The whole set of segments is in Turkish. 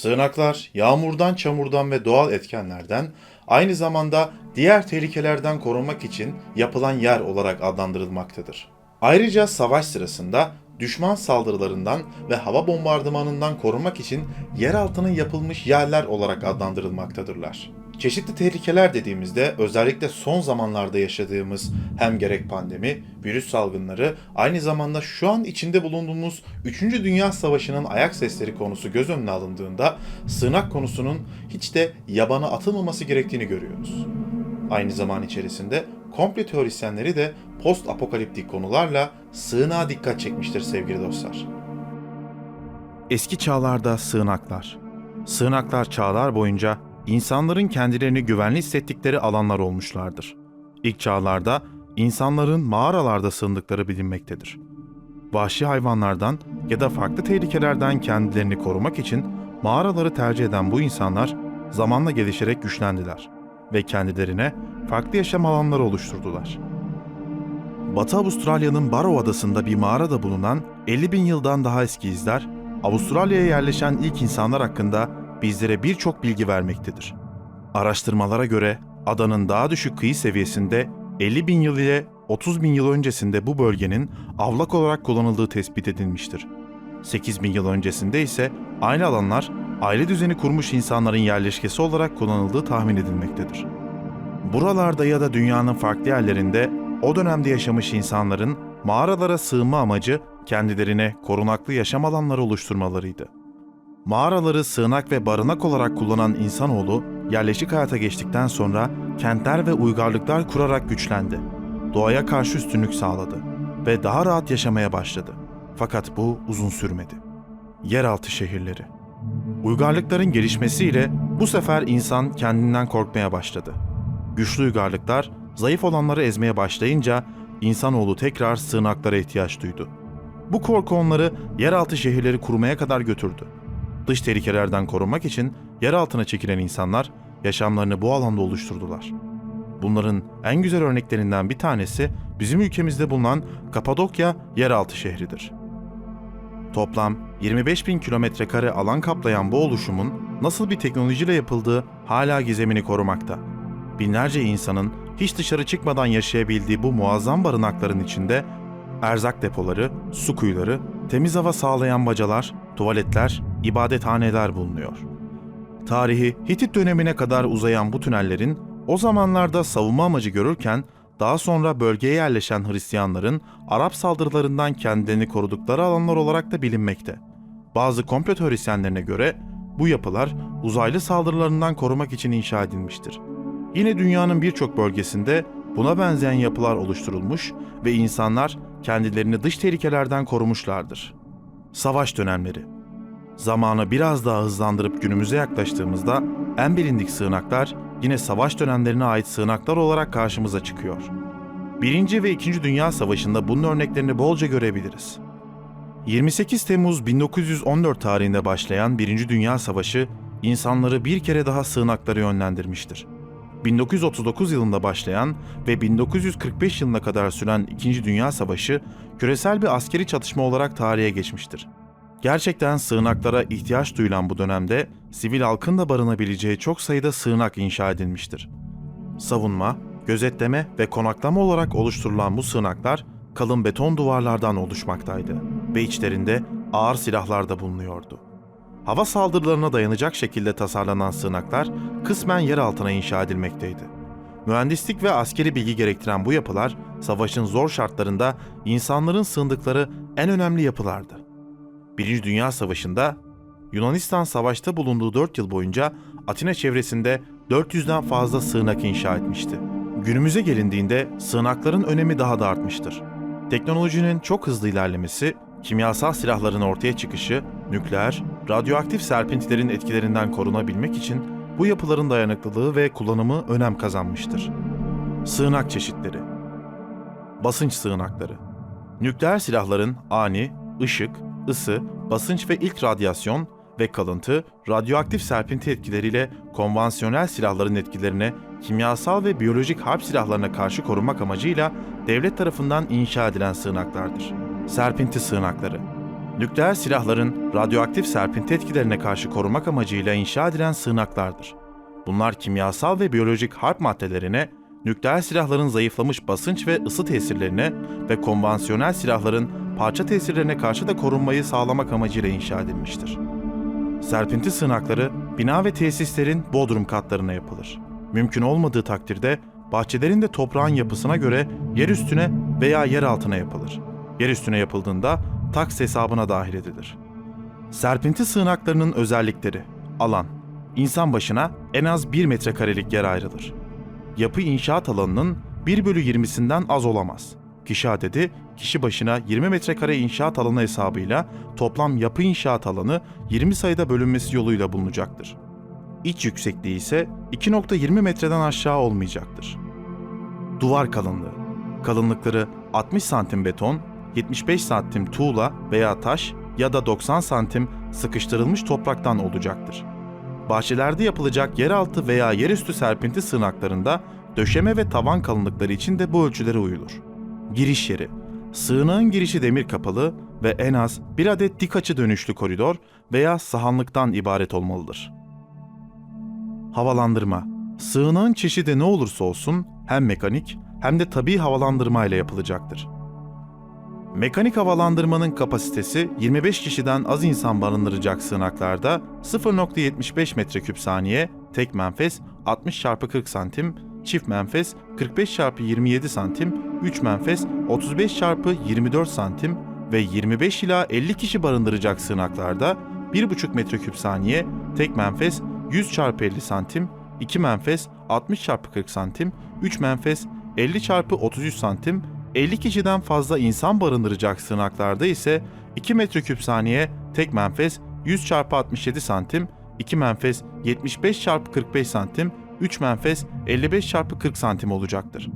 Sığınaklar yağmurdan, çamurdan ve doğal etkenlerden aynı zamanda diğer tehlikelerden korunmak için yapılan yer olarak adlandırılmaktadır. Ayrıca savaş sırasında düşman saldırılarından ve hava bombardımanından korunmak için yer altının yapılmış yerler olarak adlandırılmaktadırlar. Çeşitli tehlikeler dediğimizde özellikle son zamanlarda yaşadığımız hem gerek pandemi, virüs salgınları, aynı zamanda şu an içinde bulunduğumuz 3. Dünya Savaşı'nın ayak sesleri konusu göz önüne alındığında sığınak konusunun hiç de yabana atılmaması gerektiğini görüyoruz. Aynı zaman içerisinde komple teorisyenleri de post apokaliptik konularla sığınağa dikkat çekmiştir sevgili dostlar. Eski çağlarda sığınaklar. Sığınaklar çağlar boyunca insanların kendilerini güvenli hissettikleri alanlar olmuşlardır. İlk çağlarda insanların mağaralarda sığındıkları bilinmektedir. Vahşi hayvanlardan ya da farklı tehlikelerden kendilerini korumak için mağaraları tercih eden bu insanlar zamanla gelişerek güçlendiler ve kendilerine farklı yaşam alanları oluşturdular. Batı Avustralya'nın Barrow Adası'nda bir mağarada bulunan 50 bin yıldan daha eski izler, Avustralya'ya yerleşen ilk insanlar hakkında bizlere birçok bilgi vermektedir. Araştırmalara göre adanın daha düşük kıyı seviyesinde 50 bin yıl ile 30 bin yıl öncesinde bu bölgenin avlak olarak kullanıldığı tespit edilmiştir. 8 bin yıl öncesinde ise aynı alanlar aile düzeni kurmuş insanların yerleşkesi olarak kullanıldığı tahmin edilmektedir. Buralarda ya da dünyanın farklı yerlerinde o dönemde yaşamış insanların mağaralara sığınma amacı kendilerine korunaklı yaşam alanları oluşturmalarıydı. Mağaraları sığınak ve barınak olarak kullanan insanoğlu yerleşik hayata geçtikten sonra kentler ve uygarlıklar kurarak güçlendi. Doğaya karşı üstünlük sağladı ve daha rahat yaşamaya başladı. Fakat bu uzun sürmedi. Yeraltı şehirleri. Uygarlıkların gelişmesiyle bu sefer insan kendinden korkmaya başladı. Güçlü uygarlıklar zayıf olanları ezmeye başlayınca insanoğlu tekrar sığınaklara ihtiyaç duydu. Bu korku onları yeraltı şehirleri kurmaya kadar götürdü. Dış tehlikelerden korunmak için yer altına çekilen insanlar yaşamlarını bu alanda oluşturdular. Bunların en güzel örneklerinden bir tanesi bizim ülkemizde bulunan Kapadokya yeraltı şehridir. Toplam 25 bin kilometre kare alan kaplayan bu oluşumun nasıl bir teknolojiyle yapıldığı hala gizemini korumakta. Binlerce insanın hiç dışarı çıkmadan yaşayabildiği bu muazzam barınakların içinde erzak depoları, su kuyuları, temiz hava sağlayan bacalar, tuvaletler, ibadethaneler bulunuyor. Tarihi Hitit dönemine kadar uzayan bu tünellerin o zamanlarda savunma amacı görürken daha sonra bölgeye yerleşen Hristiyanların Arap saldırılarından kendilerini korudukları alanlar olarak da bilinmekte. Bazı komplo teorisyenlerine göre bu yapılar uzaylı saldırılarından korumak için inşa edilmiştir. Yine dünyanın birçok bölgesinde buna benzeyen yapılar oluşturulmuş ve insanlar kendilerini dış tehlikelerden korumuşlardır. Savaş dönemleri Zamanı biraz daha hızlandırıp günümüze yaklaştığımızda en bilindik sığınaklar yine savaş dönemlerine ait sığınaklar olarak karşımıza çıkıyor. Birinci ve İkinci Dünya Savaşı'nda bunun örneklerini bolca görebiliriz. 28 Temmuz 1914 tarihinde başlayan Birinci Dünya Savaşı insanları bir kere daha sığınaklara yönlendirmiştir. 1939 yılında başlayan ve 1945 yılına kadar süren İkinci Dünya Savaşı küresel bir askeri çatışma olarak tarihe geçmiştir. Gerçekten sığınaklara ihtiyaç duyulan bu dönemde sivil halkın da barınabileceği çok sayıda sığınak inşa edilmiştir. Savunma, gözetleme ve konaklama olarak oluşturulan bu sığınaklar kalın beton duvarlardan oluşmaktaydı ve içlerinde ağır silahlar da bulunuyordu. Hava saldırılarına dayanacak şekilde tasarlanan sığınaklar kısmen yer altına inşa edilmekteydi. Mühendislik ve askeri bilgi gerektiren bu yapılar savaşın zor şartlarında insanların sığındıkları en önemli yapılardı. Birinci Dünya Savaşı'nda Yunanistan savaşta bulunduğu 4 yıl boyunca Atina çevresinde 400'den fazla sığınak inşa etmişti. Günümüze gelindiğinde sığınakların önemi daha da artmıştır. Teknolojinin çok hızlı ilerlemesi, kimyasal silahların ortaya çıkışı, nükleer, radyoaktif serpintilerin etkilerinden korunabilmek için bu yapıların dayanıklılığı ve kullanımı önem kazanmıştır. Sığınak çeşitleri Basınç sığınakları Nükleer silahların ani, ışık, ısı, basınç ve ilk radyasyon ve kalıntı, radyoaktif serpinti etkileriyle konvansiyonel silahların etkilerine, kimyasal ve biyolojik harp silahlarına karşı korunmak amacıyla devlet tarafından inşa edilen sığınaklardır. Serpinti sığınakları Nükleer silahların radyoaktif serpinti etkilerine karşı korumak amacıyla inşa edilen sığınaklardır. Bunlar kimyasal ve biyolojik harp maddelerine, nükleer silahların zayıflamış basınç ve ısı tesirlerine ve konvansiyonel silahların parça tesirlerine karşı da korunmayı sağlamak amacıyla inşa edilmiştir. Serpinti sığınakları bina ve tesislerin bodrum katlarına yapılır. Mümkün olmadığı takdirde bahçelerin de toprağın yapısına göre yer üstüne veya yer altına yapılır. Yer üstüne yapıldığında taks hesabına dahil edilir. Serpinti sığınaklarının özellikleri Alan İnsan başına en az 1 metrekarelik yer ayrılır. Yapı inşaat alanının 1 bölü 20'sinden az olamaz. Kişi adedi kişi başına 20 metrekare inşaat alanı hesabıyla toplam yapı inşaat alanı 20 sayıda bölünmesi yoluyla bulunacaktır. İç yüksekliği ise 2.20 metreden aşağı olmayacaktır. Duvar kalınlığı Kalınlıkları 60 santim beton, 75 santim tuğla veya taş ya da 90 santim sıkıştırılmış topraktan olacaktır. Bahçelerde yapılacak yeraltı veya yerüstü serpinti sığınaklarında döşeme ve tavan kalınlıkları için de bu ölçülere uyulur. Giriş yeri Sığınağın girişi demir kapalı ve en az bir adet dik açı dönüşlü koridor veya sahanlıktan ibaret olmalıdır. Havalandırma Sığınağın çeşidi ne olursa olsun hem mekanik hem de tabii havalandırma ile yapılacaktır. Mekanik havalandırmanın kapasitesi 25 kişiden az insan barındıracak sığınaklarda 0.75 metreküp saniye, tek menfez 60 x 40 santim, çift menfez 45 x 27 santim, 3 menfez 35 x 24 santim ve 25 ila 50 kişi barındıracak sığınaklarda 1.5 metreküp saniye, tek menfez 100 x 50 santim, 2 menfez 60 x 40 santim, 3 menfez 50 x 33 santim, 50 kişiden fazla insan barındıracak sığınaklarda ise 2 metreküp saniye tek menfez 100 x 67 santim, 2 menfez 75 x 45 santim, 3 menfez 55 x 40 santim olacaktır.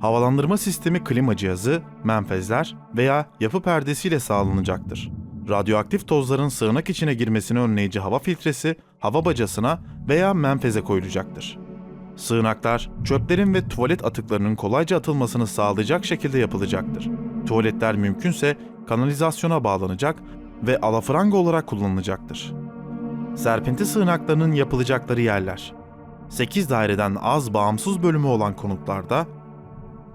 Havalandırma sistemi klima cihazı, menfezler veya yapı perdesiyle sağlanacaktır. Radyoaktif tozların sığınak içine girmesini önleyici hava filtresi hava bacasına veya menfeze koyulacaktır. Sığınaklar, çöplerin ve tuvalet atıklarının kolayca atılmasını sağlayacak şekilde yapılacaktır. Tuvaletler mümkünse kanalizasyona bağlanacak ve alafranga olarak kullanılacaktır. Serpinti sığınaklarının yapılacakları yerler 8 daireden az bağımsız bölümü olan konutlarda,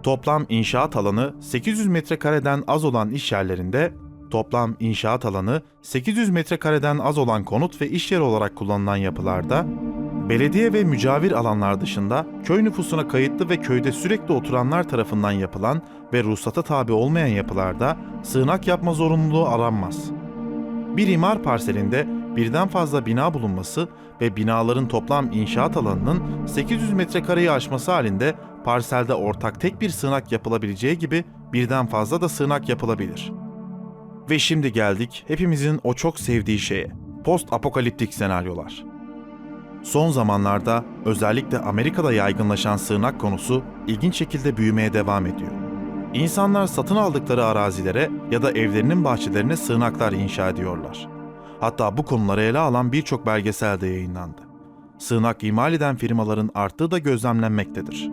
toplam inşaat alanı 800 metrekareden az olan iş yerlerinde, toplam inşaat alanı 800 metrekareden az olan konut ve iş yeri olarak kullanılan yapılarda, belediye ve mücavir alanlar dışında köy nüfusuna kayıtlı ve köyde sürekli oturanlar tarafından yapılan ve ruhsata tabi olmayan yapılarda sığınak yapma zorunluluğu aranmaz. Bir imar parselinde birden fazla bina bulunması ve binaların toplam inşaat alanının 800 metrekareyi aşması halinde parselde ortak tek bir sığınak yapılabileceği gibi birden fazla da sığınak yapılabilir. Ve şimdi geldik hepimizin o çok sevdiği şeye. Post apokaliptik senaryolar. Son zamanlarda özellikle Amerika'da yaygınlaşan sığınak konusu ilginç şekilde büyümeye devam ediyor. İnsanlar satın aldıkları arazilere ya da evlerinin bahçelerine sığınaklar inşa ediyorlar. Hatta bu konuları ele alan birçok belgesel de yayınlandı. Sığınak imal eden firmaların arttığı da gözlemlenmektedir.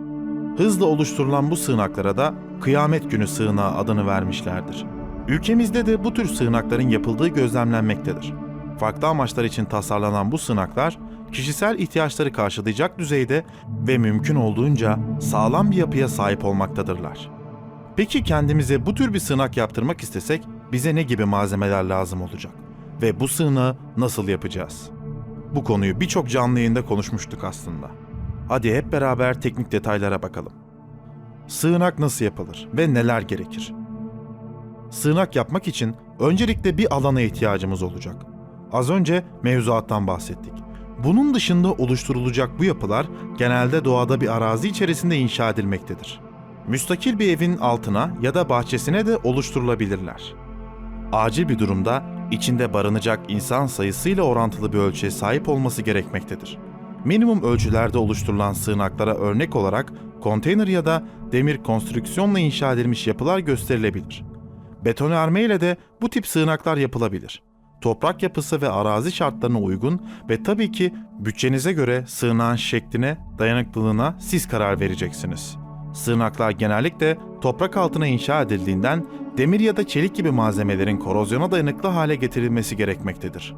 Hızla oluşturulan bu sığınaklara da Kıyamet Günü Sığınağı adını vermişlerdir. Ülkemizde de bu tür sığınakların yapıldığı gözlemlenmektedir. Farklı amaçlar için tasarlanan bu sığınaklar, kişisel ihtiyaçları karşılayacak düzeyde ve mümkün olduğunca sağlam bir yapıya sahip olmaktadırlar. Peki kendimize bu tür bir sığınak yaptırmak istesek bize ne gibi malzemeler lazım olacak? Ve bu sığınağı nasıl yapacağız? Bu konuyu birçok canlı yayında konuşmuştuk aslında. Hadi hep beraber teknik detaylara bakalım. Sığınak nasıl yapılır ve neler gerekir? Sığınak yapmak için öncelikle bir alana ihtiyacımız olacak. Az önce mevzuattan bahsettik. Bunun dışında oluşturulacak bu yapılar genelde doğada bir arazi içerisinde inşa edilmektedir. Müstakil bir evin altına ya da bahçesine de oluşturulabilirler. Acil bir durumda içinde barınacak insan sayısıyla orantılı bir ölçüye sahip olması gerekmektedir. Minimum ölçülerde oluşturulan sığınaklara örnek olarak konteyner ya da demir konstrüksiyonla inşa edilmiş yapılar gösterilebilir. Betonarme ile de bu tip sığınaklar yapılabilir. Toprak yapısı ve arazi şartlarına uygun ve tabii ki bütçenize göre sığınağın şekline, dayanıklılığına siz karar vereceksiniz. Sığınaklar genellikle toprak altına inşa edildiğinden demir ya da çelik gibi malzemelerin korozyona dayanıklı hale getirilmesi gerekmektedir.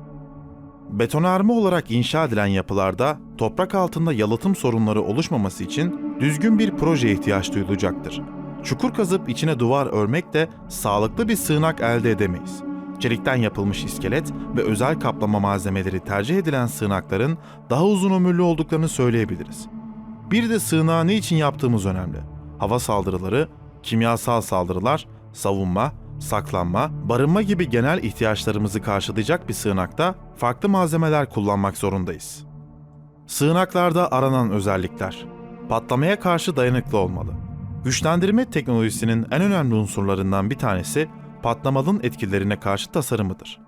Betonarme olarak inşa edilen yapılarda toprak altında yalıtım sorunları oluşmaması için düzgün bir proje ihtiyaç duyulacaktır. Çukur kazıp içine duvar örmekle sağlıklı bir sığınak elde edemeyiz. Çelikten yapılmış iskelet ve özel kaplama malzemeleri tercih edilen sığınakların daha uzun ömürlü olduklarını söyleyebiliriz. Bir de sığınağı ne için yaptığımız önemli. Hava saldırıları, kimyasal saldırılar, savunma, saklanma, barınma gibi genel ihtiyaçlarımızı karşılayacak bir sığınakta farklı malzemeler kullanmak zorundayız. Sığınaklarda aranan özellikler patlamaya karşı dayanıklı olmalı. Güçlendirme teknolojisinin en önemli unsurlarından bir tanesi patlamanın etkilerine karşı tasarımıdır.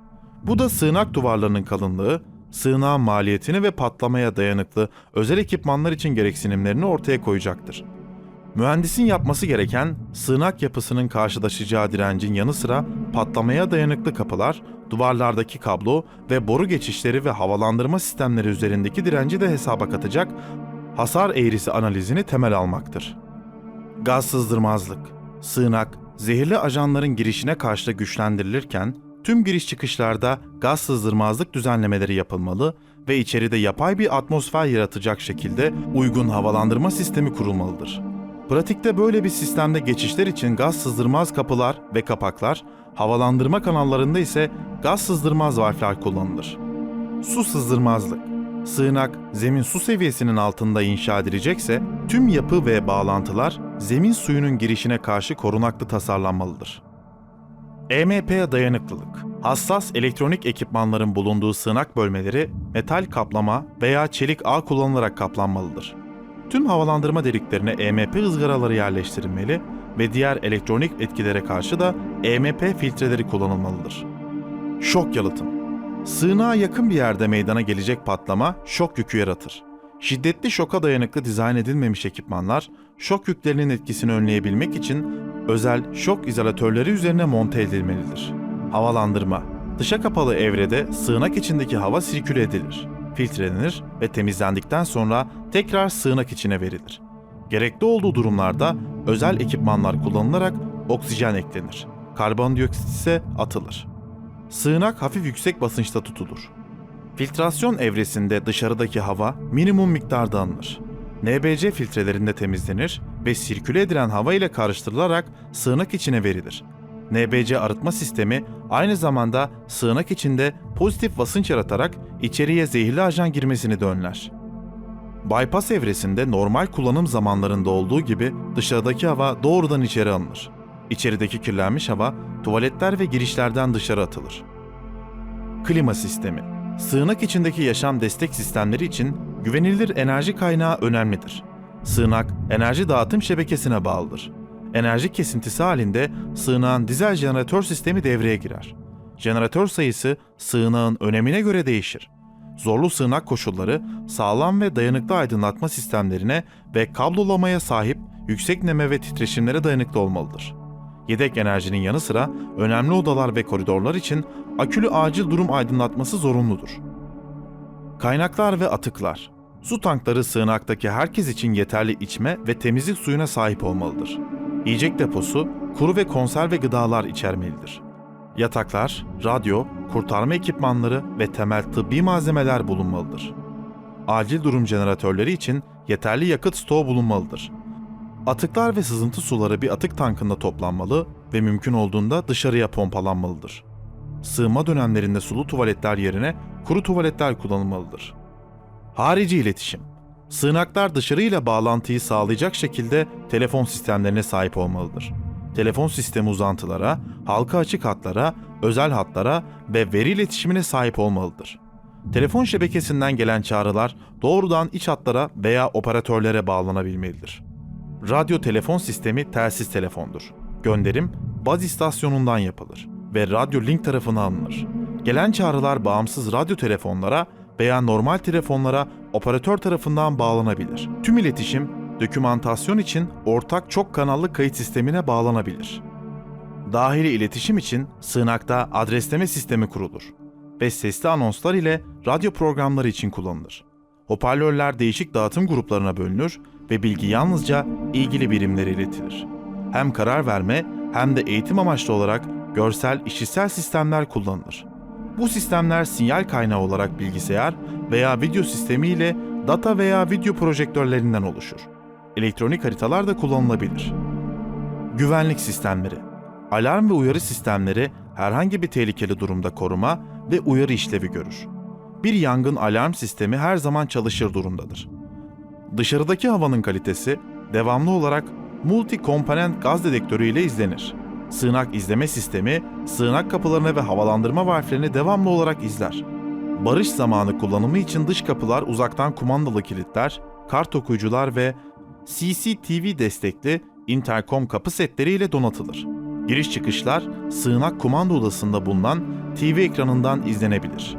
Bu da sığınak duvarlarının kalınlığı, sığınağın maliyetini ve patlamaya dayanıklı özel ekipmanlar için gereksinimlerini ortaya koyacaktır. Mühendisin yapması gereken sığınak yapısının karşılaşacağı direncin yanı sıra patlamaya dayanıklı kapılar, duvarlardaki kablo ve boru geçişleri ve havalandırma sistemleri üzerindeki direnci de hesaba katacak hasar eğrisi analizini temel almaktır. Gaz sızdırmazlık, sığınak, zehirli ajanların girişine karşı güçlendirilirken tüm giriş çıkışlarda gaz sızdırmazlık düzenlemeleri yapılmalı ve içeride yapay bir atmosfer yaratacak şekilde uygun havalandırma sistemi kurulmalıdır. Pratikte böyle bir sistemde geçişler için gaz sızdırmaz kapılar ve kapaklar, havalandırma kanallarında ise gaz sızdırmaz valfler kullanılır. Su sızdırmazlık Sığınak zemin su seviyesinin altında inşa edilecekse tüm yapı ve bağlantılar zemin suyunun girişine karşı korunaklı tasarlanmalıdır. EMP dayanıklılık Hassas elektronik ekipmanların bulunduğu sığınak bölmeleri metal kaplama veya çelik ağ kullanılarak kaplanmalıdır. Tüm havalandırma deliklerine EMP ızgaraları yerleştirilmeli ve diğer elektronik etkilere karşı da EMP filtreleri kullanılmalıdır. Şok yalıtım Sığınağa yakın bir yerde meydana gelecek patlama şok yükü yaratır. Şiddetli şoka dayanıklı dizayn edilmemiş ekipmanlar, şok yüklerinin etkisini önleyebilmek için özel şok izolatörleri üzerine monte edilmelidir. Havalandırma Dışa kapalı evrede sığınak içindeki hava sirküle edilir, filtrelenir ve temizlendikten sonra tekrar sığınak içine verilir. Gerekli olduğu durumlarda özel ekipmanlar kullanılarak oksijen eklenir. Karbondioksit ise atılır. Sığınak hafif yüksek basınçta tutulur. Filtrasyon evresinde dışarıdaki hava minimum miktarda alınır. NBC filtrelerinde temizlenir ve sirküle edilen hava ile karıştırılarak sığınak içine verilir. NBC arıtma sistemi aynı zamanda sığınak içinde pozitif basınç yaratarak içeriye zehirli ajan girmesini de önler. Bypass evresinde normal kullanım zamanlarında olduğu gibi dışarıdaki hava doğrudan içeri alınır. İçerideki kirlenmiş hava tuvaletler ve girişlerden dışarı atılır. Klima sistemi Sığınak içindeki yaşam destek sistemleri için güvenilir enerji kaynağı önemlidir. Sığınak enerji dağıtım şebekesine bağlıdır. Enerji kesintisi halinde sığınağın dizel jeneratör sistemi devreye girer. Jeneratör sayısı sığınağın önemine göre değişir. Zorlu sığınak koşulları sağlam ve dayanıklı aydınlatma sistemlerine ve kablolamaya sahip yüksek neme ve titreşimlere dayanıklı olmalıdır. Yedek enerjinin yanı sıra önemli odalar ve koridorlar için akülü acil durum aydınlatması zorunludur. Kaynaklar ve atıklar Su tankları sığınaktaki herkes için yeterli içme ve temizlik suyuna sahip olmalıdır. Yiyecek deposu, kuru ve konserve gıdalar içermelidir. Yataklar, radyo, kurtarma ekipmanları ve temel tıbbi malzemeler bulunmalıdır. Acil durum jeneratörleri için yeterli yakıt stoğu bulunmalıdır. Atıklar ve sızıntı suları bir atık tankında toplanmalı ve mümkün olduğunda dışarıya pompalanmalıdır. Sığınma dönemlerinde sulu tuvaletler yerine kuru tuvaletler kullanılmalıdır. Harici iletişim Sığınaklar dışarıyla bağlantıyı sağlayacak şekilde telefon sistemlerine sahip olmalıdır. Telefon sistemi uzantılara, halka açık hatlara, özel hatlara ve veri iletişimine sahip olmalıdır. Telefon şebekesinden gelen çağrılar doğrudan iç hatlara veya operatörlere bağlanabilmelidir. Radyo telefon sistemi telsiz telefondur. Gönderim baz istasyonundan yapılır ve radyo link tarafına alınır. Gelen çağrılar bağımsız radyo telefonlara veya normal telefonlara operatör tarafından bağlanabilir. Tüm iletişim, dokümantasyon için ortak çok kanallı kayıt sistemine bağlanabilir. Dahili iletişim için sığınakta adresleme sistemi kurulur ve sesli anonslar ile radyo programları için kullanılır. Hoparlörler değişik dağıtım gruplarına bölünür ve bilgi yalnızca ilgili birimlere iletilir. Hem karar verme hem de eğitim amaçlı olarak görsel işitsel sistemler kullanılır. Bu sistemler sinyal kaynağı olarak bilgisayar veya video sistemi ile data veya video projektörlerinden oluşur. Elektronik haritalar da kullanılabilir. Güvenlik sistemleri Alarm ve uyarı sistemleri herhangi bir tehlikeli durumda koruma ve uyarı işlevi görür. Bir yangın alarm sistemi her zaman çalışır durumdadır. Dışarıdaki havanın kalitesi devamlı olarak multi-komponent gaz dedektörü ile izlenir. Sığınak izleme sistemi, sığınak kapılarını ve havalandırma valflerini devamlı olarak izler. Barış zamanı kullanımı için dış kapılar uzaktan kumandalı kilitler, kart okuyucular ve CCTV destekli interkom kapı setleri ile donatılır. Giriş çıkışlar sığınak kumanda odasında bulunan TV ekranından izlenebilir.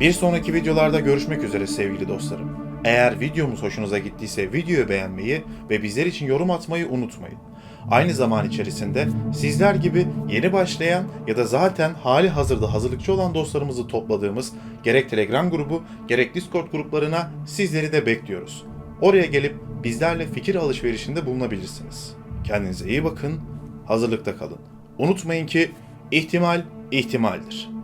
Bir sonraki videolarda görüşmek üzere sevgili dostlarım. Eğer videomuz hoşunuza gittiyse videoyu beğenmeyi ve bizler için yorum atmayı unutmayın. Aynı zaman içerisinde sizler gibi yeni başlayan ya da zaten hali hazırda hazırlıkçı olan dostlarımızı topladığımız gerek Telegram grubu gerek Discord gruplarına sizleri de bekliyoruz. Oraya gelip bizlerle fikir alışverişinde bulunabilirsiniz. Kendinize iyi bakın, hazırlıkta kalın. Unutmayın ki ihtimal ihtimaldir.